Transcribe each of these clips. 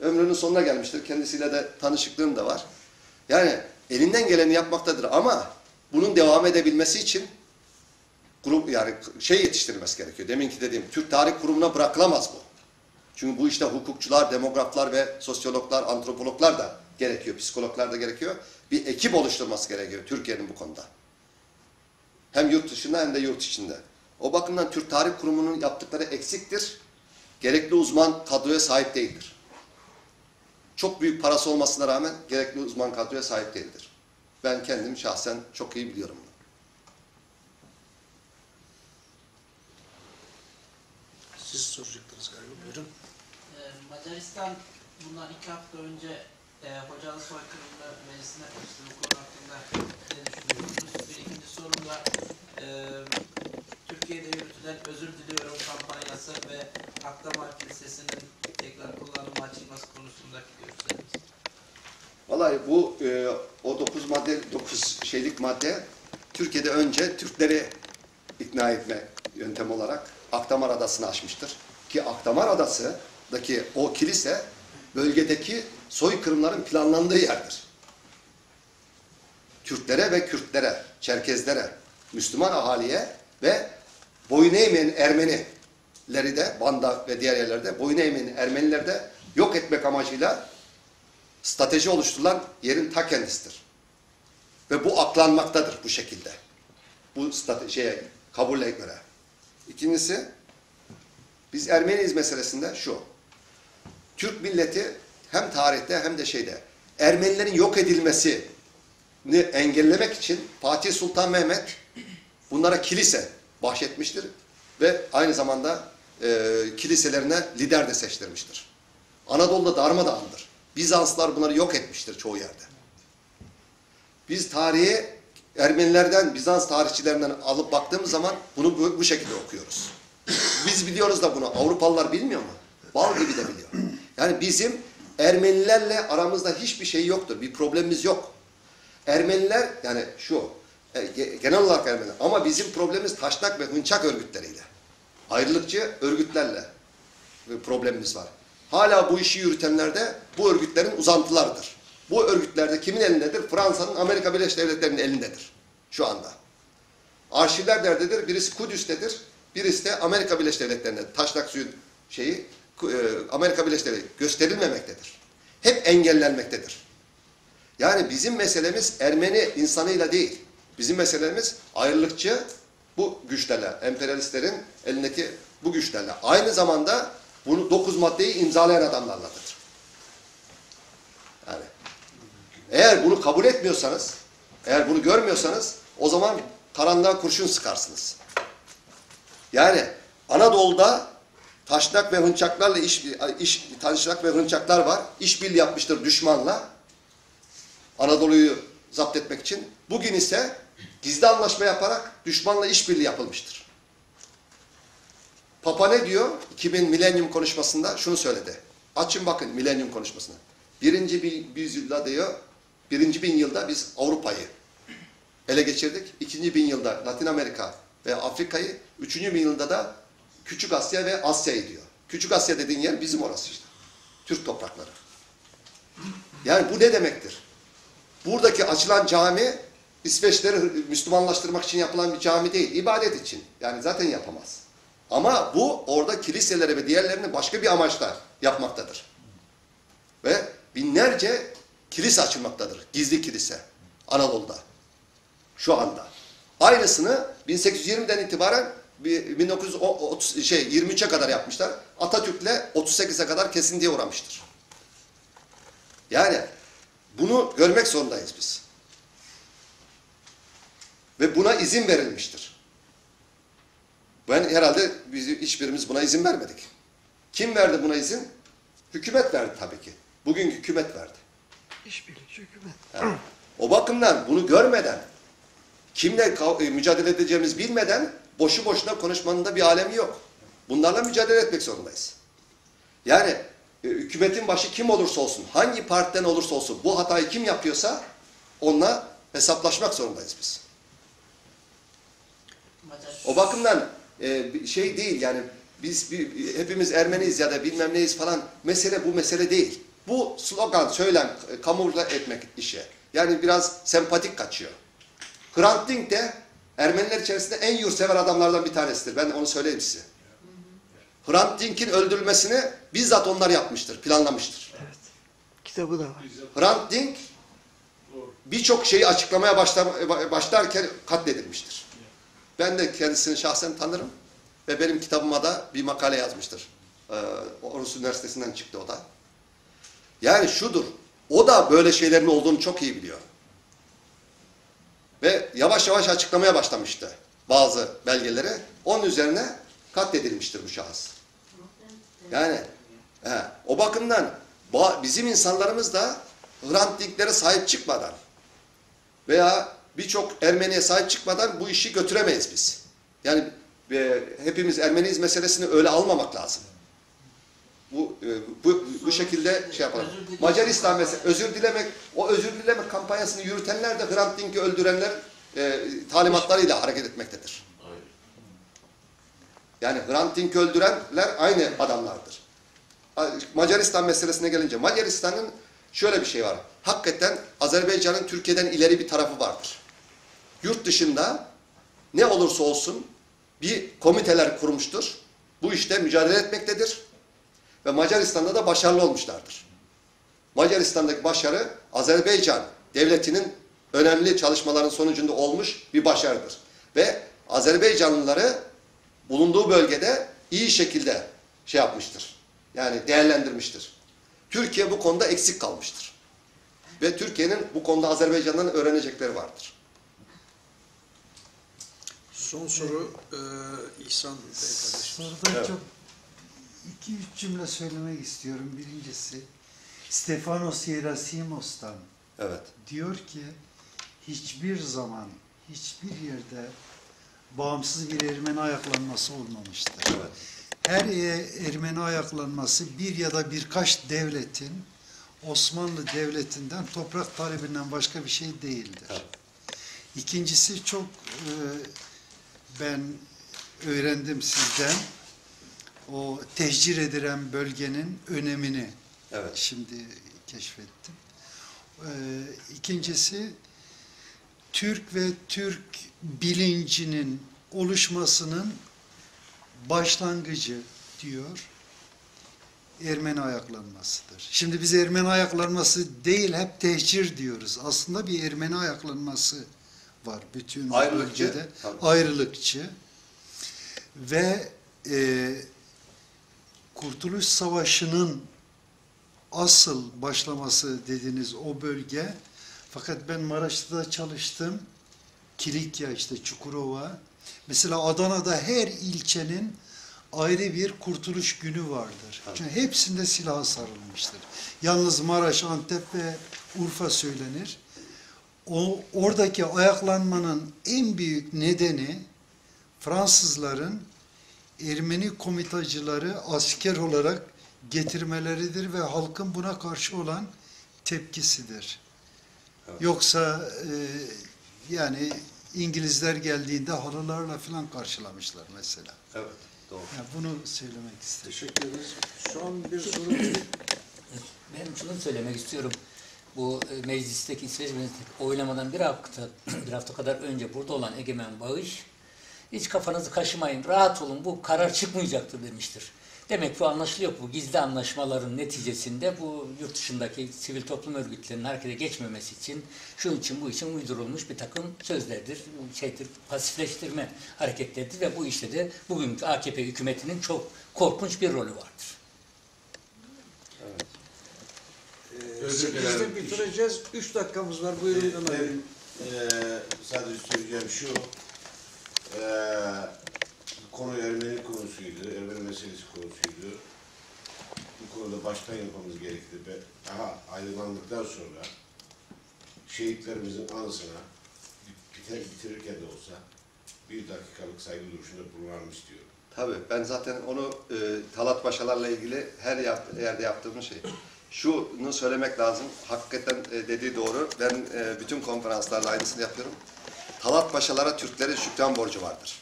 Ömrünün sonuna gelmiştir. Kendisiyle de tanışıklığım da var. Yani elinden geleni yapmaktadır ama bunun devam edebilmesi için grup yani şey yetiştirilmesi gerekiyor. Deminki dediğim Türk Tarih Kurumu'na bırakılamaz bu. Çünkü bu işte hukukçular, demograflar ve sosyologlar, antropologlar da gerekiyor, psikologlar da gerekiyor. Bir ekip oluşturması gerekiyor Türkiye'nin bu konuda. Hem yurt dışında hem de yurt içinde. O bakımdan Türk Tarih Kurumu'nun yaptıkları eksiktir. Gerekli uzman kadroya sahip değildir. Çok büyük parası olmasına rağmen gerekli uzman kadroya sahip değildir. Ben kendim şahsen çok iyi biliyorum bunu. Siz soracaktınız galiba. Buyurun. Ee, Macaristan bundan iki hafta önce e, Hocalı soykırımda meclisine katıldı. Bu konu hakkında ne düşünüyorsunuz? Bir ikinci sorum da e, Türkiye'de yürütülen özür diliyorum kampanyası ve Akdamar Kilisesi'nin tekrar kullanıma açılması konusundaki görüşleriniz. Vallahi bu e, o 9 madde 9 şeylik madde Türkiye'de önce Türkleri ikna etme yöntem olarak Akdamar Adası'nı açmıştır. Ki Akdamar Adası'daki o kilise bölgedeki soykırımların planlandığı yerdir. Türklere ve Kürtlere, Çerkezlere, Müslüman ahaliye ve boyun eğmeyen Ermenileri de Van'da ve diğer yerlerde boyun eğmeyen Ermenileri de yok etmek amacıyla strateji oluşturulan yerin ta kendisidir. Ve bu aklanmaktadır bu şekilde. Bu stratejiye kabulle göre. İkincisi, biz Ermeniyiz meselesinde şu. Türk milleti hem tarihte hem de şeyde Ermenilerin yok edilmesini engellemek için Fatih Sultan Mehmet bunlara kilise bahşetmiştir ve aynı zamanda e, kiliselerine lider de seçtirmiştir. Anadolu'da darmadağındır. Bizanslar bunları yok etmiştir çoğu yerde. Biz tarihi Ermenilerden, Bizans tarihçilerinden alıp baktığımız zaman bunu bu, bu şekilde okuyoruz. Biz biliyoruz da bunu. Avrupalılar bilmiyor mu? Bal gibi de biliyor. Yani bizim Ermenilerle aramızda hiçbir şey yoktur. Bir problemimiz yok. Ermeniler yani şu e, ge- genel olarak Ermeniler ama bizim problemimiz taşnak ve hınçak örgütleriyle. Ayrılıkçı örgütlerle problemimiz var. Hala bu işi yürütenler de bu örgütlerin uzantılarıdır. Bu örgütlerde kimin elindedir? Fransa'nın Amerika Birleşik Devletleri'nin elindedir şu anda. Arşivler nerededir? Birisi Kudüs'tedir, birisi de Amerika Birleşik Devletleri'nde. Taşnak suyun şeyi e, Amerika Birleşik Devletleri gösterilmemektedir. Hep engellenmektedir. Yani bizim meselemiz Ermeni insanıyla değil. Bizim meselemiz ayrılıkçı bu güçlerle, emperyalistlerin elindeki bu güçlerle. Aynı zamanda bunu dokuz maddeyi imzalayan adamlarladır. Yani eğer bunu kabul etmiyorsanız, eğer bunu görmüyorsanız o zaman karanlığa kurşun sıkarsınız. Yani Anadolu'da taşnak ve hınçaklarla iş, iş taşnak ve hınçaklar var. İşbirliği yapmıştır düşmanla. Anadolu'yu zapt etmek için. Bugün ise gizli anlaşma yaparak düşmanla işbirliği yapılmıştır. Papa ne diyor? 2000 milenyum konuşmasında şunu söyledi. Açın bakın milenyum konuşmasına. Birinci bin yüzyılda diyor, birinci bin yılda biz Avrupa'yı ele geçirdik. İkinci bin yılda Latin Amerika ve Afrika'yı, üçüncü bin yılda da Küçük Asya ve Asya'yı diyor. Küçük Asya dediğin yer bizim orası işte. Türk toprakları. Yani bu ne demektir? Buradaki açılan cami İsveçleri Müslümanlaştırmak için yapılan bir cami değil, ibadet için. Yani zaten yapamaz. Ama bu orada kiliselere ve diğerlerini başka bir amaçla yapmaktadır. Ve binlerce kilise açılmaktadır. Gizli kilise. Anadolu'da. Şu anda. Aynısını 1820'den itibaren 1930 şey 23'e kadar yapmışlar. Atatürk'le 38'e kadar kesintiye uğramıştır. Yani bunu görmek zorundayız biz. Ve buna izin verilmiştir. Ben herhalde biz hiçbirimiz buna izin vermedik. Kim verdi buna izin? Hükümet verdi tabii ki. Bugünkü hükümet verdi. İşbirlikçi hükümet. Yani o bakımdan bunu görmeden, kimle e, mücadele edeceğimizi bilmeden boşu boşuna konuşmanın da bir alemi yok. Bunlarla mücadele etmek zorundayız. Yani e, hükümetin başı kim olursa olsun, hangi partiden olursa olsun bu hatayı kim yapıyorsa onunla hesaplaşmak zorundayız biz. O bakımdan e, şey değil yani biz bir, hepimiz Ermeniyiz ya da bilmem neyiz falan mesele bu mesele değil. Bu slogan, söylem, kamufle etmek işi. Yani biraz sempatik kaçıyor. Hrant Dink de Ermeniler içerisinde en yurtsever adamlardan bir tanesidir. Ben onu söyleyeyim size. Hrant Dink'in öldürülmesini bizzat onlar yapmıştır, planlamıştır. Evet. Kitabı da var. Hrant Dink birçok şeyi açıklamaya başla- başlarken katledilmiştir. Ben de kendisini şahsen tanırım ve benim kitabıma da bir makale yazmıştır. Ee, Orus Üniversitesi'nden çıktı o da. Yani şudur, o da böyle şeylerin olduğunu çok iyi biliyor. Ve yavaş yavaş açıklamaya başlamıştı bazı belgeleri. Onun üzerine katledilmiştir bu şahıs. Yani he, o bakımdan ba- bizim insanlarımız da Hrant sahip çıkmadan veya birçok Ermeniye sahip çıkmadan bu işi götüremeyiz biz. Yani e, hepimiz Ermeniyiz meselesini öyle almamak lazım. Bu e, bu, bu şekilde şey yapalım. Macaristan mesela özür dilemek, o özür dileme kampanyasını yürütenler de Hrant Dink'i öldürenler e, talimatlarıyla hareket etmektedir. Yani Hrant Dink'i öldürenler aynı adamlardır. Macaristan meselesine gelince Macaristan'ın şöyle bir şey var. Hakikaten Azerbaycan'ın Türkiye'den ileri bir tarafı vardır. Yurt dışında ne olursa olsun bir komiteler kurmuştur. Bu işte mücadele etmektedir. Ve Macaristan'da da başarılı olmuşlardır. Macaristan'daki başarı Azerbaycan devletinin önemli çalışmaların sonucunda olmuş bir başarıdır. Ve Azerbaycanlıları bulunduğu bölgede iyi şekilde şey yapmıştır. Yani değerlendirmiştir. Türkiye bu konuda eksik kalmıştır. Ve Türkiye'nin bu konuda Azerbaycan'dan öğrenecekleri vardır. Son soru e, İhsan Bey kardeşim. Soruda Evet. çok iki üç cümle söylemek istiyorum. Birincisi Stefanos Yerasimos'tan Evet. diyor ki hiçbir zaman hiçbir yerde bağımsız bir Ermeni ayaklanması olmamıştır. Evet. Her e- Ermeni ayaklanması bir ya da birkaç devletin Osmanlı Devleti'nden toprak talebinden başka bir şey değildir. Evet. İkincisi çok e, ben öğrendim sizden o tehcir edilen bölgenin önemini Evet. şimdi keşfettim. Ee, ikincisi Türk ve Türk bilincinin oluşmasının başlangıcı diyor Ermeni ayaklanmasıdır. Şimdi biz Ermeni ayaklanması değil hep tehcir diyoruz. Aslında bir Ermeni ayaklanması var bütün Ayrılıkçı, bölgede. tabii. Ayrılıkçı. Ve e, Kurtuluş Savaşı'nın asıl başlaması dediğiniz o bölge fakat ben Maraş'ta da çalıştım. Kilikya işte Çukurova. Mesela Adana'da her ilçenin ayrı bir kurtuluş günü vardır. Çünkü hepsinde silaha sarılmıştır. Yalnız Maraş, Antep ve Urfa söylenir. O oradaki ayaklanmanın en büyük nedeni Fransızların Ermeni komitacıları asker olarak getirmeleridir ve halkın buna karşı olan tepkisidir. Evet. Yoksa e, yani İngilizler geldiğinde halılarla falan karşılamışlar mesela. Evet. Doğru. Yani bunu söylemek istedim. Teşekkür ederiz. Son bir soru. Ben şunu söylemek istiyorum. Bu e, meclisteki İsveç meclisteki oylamadan bir hafta, bir hafta kadar önce burada olan Egemen Bağış hiç kafanızı kaşımayın, rahat olun bu karar çıkmayacaktır demiştir. Demek ki anlaşılıyor bu gizli anlaşmaların neticesinde bu yurt dışındaki sivil toplum örgütlerinin harekete geçmemesi için, şunun için bu için uydurulmuş bir takım sözlerdir, şeydir, pasifleştirme hareketleridir ve bu işte de bugünkü AKP hükümetinin çok korkunç bir rolü vardır. Ee, Özür dilerim. Sekizde bitireceğiz. Üç dakikamız var. Buyurun Ömer Bey. Benim eee sadece söyleyeceğim şu, eee konu Ermeni konusuydu, Ermeni meselesi konusuydu. Bu konuda baştan yapmamız gerekti ve daha aydınlandıktan sonra şehitlerimizin anısına biter, bitirirken de olsa bir dakikalık saygı duruşunda bulunalım istiyorum. Tabii ben zaten onu e, Talat Paşalarla ilgili her yap, yerde yaptığım şey. Şunu söylemek lazım. Hakikaten e, dediği doğru. Ben e, bütün konferanslarla aynısını yapıyorum. Talat Paşalara Türklerin şükran borcu vardır.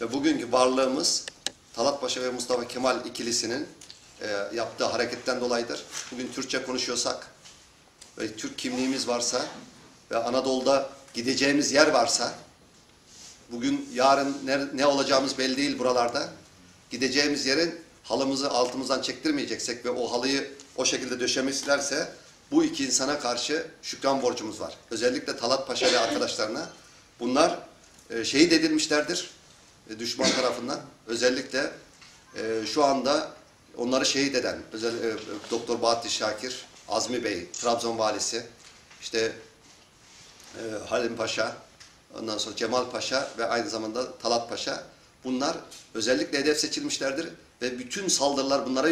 Ve bugünkü varlığımız Talat Paşa ve Mustafa Kemal ikilisinin e, yaptığı hareketten dolayıdır. Bugün Türkçe konuşuyorsak ve Türk kimliğimiz varsa ve Anadolu'da gideceğimiz yer varsa bugün yarın ne, ne olacağımız belli değil buralarda. Gideceğimiz yerin halımızı altımızdan çektirmeyeceksek ve o halıyı o şekilde döşemişlerse bu iki insana karşı şükran borcumuz var. Özellikle Talat Paşa ve arkadaşlarına bunlar e, şehit edilmişlerdir e, düşman tarafından. Özellikle e, şu anda onları şehit eden özel, e, Doktor Bahattin Şakir, Azmi Bey, Trabzon valisi, işte e, Halim Paşa, ondan sonra Cemal Paşa ve aynı zamanda Talat Paşa. Bunlar özellikle hedef seçilmişlerdir ve bütün saldırılar bunlara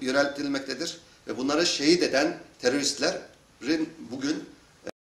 yöneltilmektedir. Ve bunları şehit eden teröristlerin bugün